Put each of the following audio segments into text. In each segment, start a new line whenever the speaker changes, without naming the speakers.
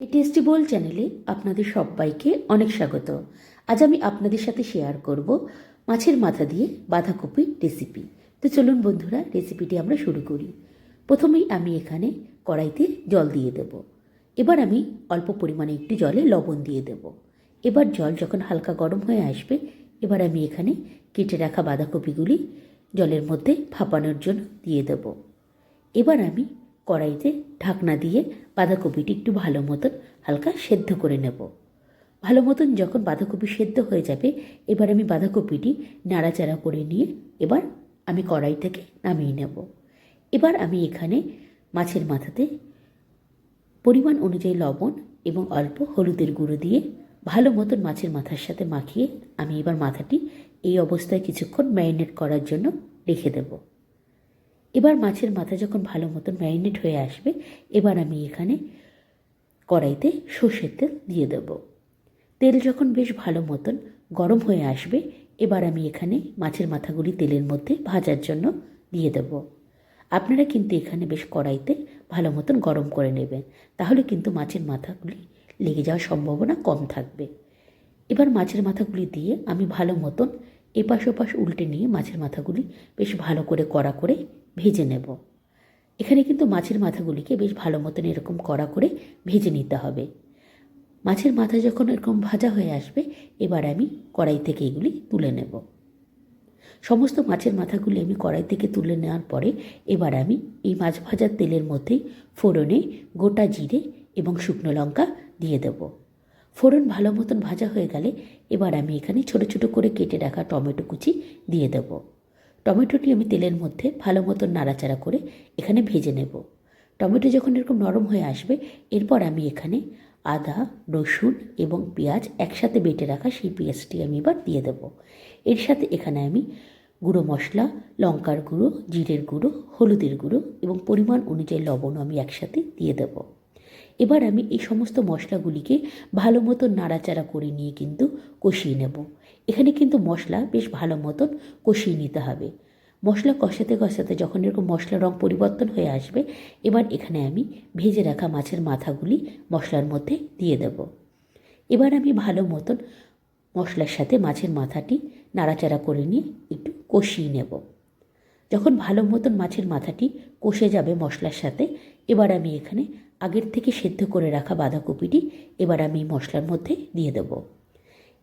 Tasty বোল চ্যানেলে আপনাদের সবাইকে অনেক স্বাগত। আজ আমি আপনাদের সাথে শেয়ার করব মাছের মাথা দিয়ে বাঁধাকপির রেসিপি। তো চলুন বন্ধুরা, রেসিপিটি আমরা শুরু করি। প্রথমেই আমি এখানে কড়াইতে জল দিয়ে দেব। এবার আমি অল্প পরিমাণে একটু জলে লবণ দিয়ে দেব। এবার জল যখন হালকা গরম হয়ে আসবে, এবার আমি এখানে কেটে রাখা বাঁধাকপিগুলি জলের মধ্যে ফাঁপানোর জন্য দিয়ে দেব। এবার আমি কড়াইতে ঢাকনা দিয়ে বাঁধাকপিটি একটু ভালো মতন হালকা সেদ্ধ করে নেব। ভালো মতন যখন বাঁধাকপি সেদ্ধ হয়ে যাবে, এবার আমি বাঁধাকপিটি নাড়াচাড়া করে নিয়ে এবার আমি কড়াই থেকে নামিয়ে নেব। এবার আমি এখানে মাছের মাথাতে পরিমাণ অনুযায়ী লবণ এবং অল্প হলুদের গুঁড়ো দিয়ে ভালো মতন মাছের মাথার সাথে মাখিয়ে আমি এবার মাথাটি এই অবস্থায় কিছুক্ষণ ম্যারিনেট করার জন্য রেখে দেবো। এবার মাছের মাথা যখন ভালো মতন ম্যারিনেট হয়ে আসবে, এবার আমি এখানে কড়াইতে সর্ষের তেল দিয়ে দেব। তেল যখন বেশ ভালো মতন গরম হয়ে আসবে, এবার আমি এখানে মাছের মাথাগুলি তেলের মধ্যে ভাজার জন্য দিয়ে দেব। আপনারা কিন্তু এখানে বেশ কড়াইতে ভালো মতন গরম করে নেবেন, তাহলে কিন্তু মাছের মাথাগুলি লেগে যাওয়ার সম্ভাবনা কম থাকবে। এবার মাছের মাথাগুলি দিয়ে আমি ভালো মতন এপাশ ওপাশ উল্টে নিয়ে মাছের মাথাগুলি বেশ ভালো করে কড়া করে ভেজে নেব। এখানে কিন্তু মাছের মাথাগুলিকে বেশ ভালো মতন এরকম কড়া করে ভেজে নিতে হবে। মাছের মাথা যখন এরকম ভাজা হয়ে আসবে, এবার আমি কড়াই থেকে এগুলি তুলে নেব। সমস্ত মাছের মাথাগুলি আমি কড়াই থেকে তুলে নেওয়ার পরে, এবার আমি এই মাছ ভাজার তেলের মধ্যেই ফোড়নে গোটা জিরে এবং শুকনো লঙ্কা দিয়ে দেব। ফোড়ন ভালো মতন ভাজা হয়ে গেলে, এবার আমি এখানে ছোট ছোট করে কেটে রাখা টমেটো কুচি দিয়ে দেব। টমেটোটি আমি তেলের মধ্যে ভালো মতন নাড়াচাড়া করে এখানে ভেজে নেব। টমেটো যখন এরকম নরম হয়ে আসবে, এরপর আমি এখানে আদা, রসুন এবং পেঁয়াজ একসাথে বেটে রাখা সেই পেঁয়াজটি আমি এবার দিয়ে দেব। এর সাথে এখানে আমি গুঁড়ো মশলা, লঙ্কার গুঁড়ো, জিরের গুঁড়ো, হলুদের গুঁড়ো এবং পরিমাণ অনুযায়ী লবণও আমি একসাথে দিয়ে দেব। এবার আমি এই সমস্ত মশলাগুলিকে ভালো মতন নাড়াচাড়া করে নিয়ে কিন্তু কষিয়ে নেব। এখানে কিন্তু মশলা বেশ ভালো মতন কষিয়ে নিতে হবে। মশলা কষাতে কষাতে যখন এরকম মশলার রং পরিবর্তন হয়ে আসবে, এবার এখানে আমি ভেজে রাখা মাছের মাথাগুলি মশলার মধ্যে দিয়ে দেব। এবার আমি ভালো মতন মশলার সাথে মাছের মাথাটি নাড়াচাড়া করে নিয়ে একটু কষিয়ে নেব। যখন ভালো মতন মাছের মাথাটি কষে যাবে মশলার সাথে, এবার আমি এখানে আগের থেকে সেদ্ধ করে রাখা বাঁধাকপিটি এবার আমি মশলার মধ্যে দিয়ে দেব।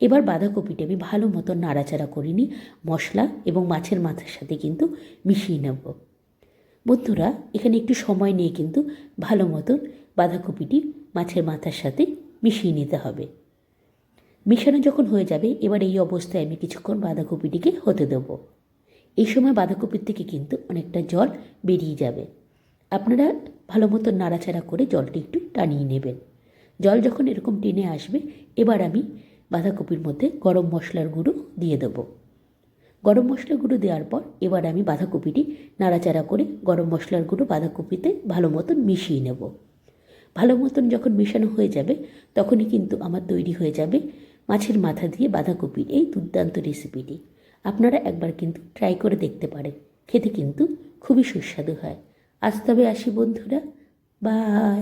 এবার বাঁধাকপিটি আমি ভালো মতন নাড়াচাড়া করিনি মশলা এবং মাছের মাথার সাথে কিন্তু মিশিয়ে নেব। বন্ধুরা, এখানে একটু সময় নিয়ে কিন্তু ভালো মতন বাঁধাকপিটি মাছের মাথার সাথে মিশিয়ে নিতে হবে। মিশানো যখন হয়ে যাবে, এবার এই অবস্থায় আমি কিছুক্ষণ বাঁধাকপিটিকে হতে দেব। এই সময় বাঁধাকপির থেকে কিন্তু অনেকটা জল বেরিয়ে যাবে। আপনারা ভালো মতো নাড়াচাড়া করে জলটি একটু টানিয়ে নেবেন। জল যখন এরকম টেনে আসবে, এবার আমি বাঁধাকপির মধ্যে গরম মশলার গুঁড়ো দিয়ে দেবো। গরম মশলার গুঁড়ো দেওয়ার পর এবার আমি বাঁধাকপিটি নাড়াচাড়া করে গরম মশলার গুঁড়ো বাঁধাকপিতে ভালো মতন মিশিয়ে নেব। ভালো মতন যখন মেশানো হয়ে যাবে, তখনই কিন্তু আমার তৈরি হয়ে যাবে মাছের মাথা দিয়ে বাঁধাকপির এই দুর্দান্ত রেসিপিটি। আপনারা একবার কিন্তু ট্রাই করে দেখতে পারেন। খেতে কিন্তু খুবই সুস্বাদু হয়। আজ তবে আসি বন্ধুরা। বাই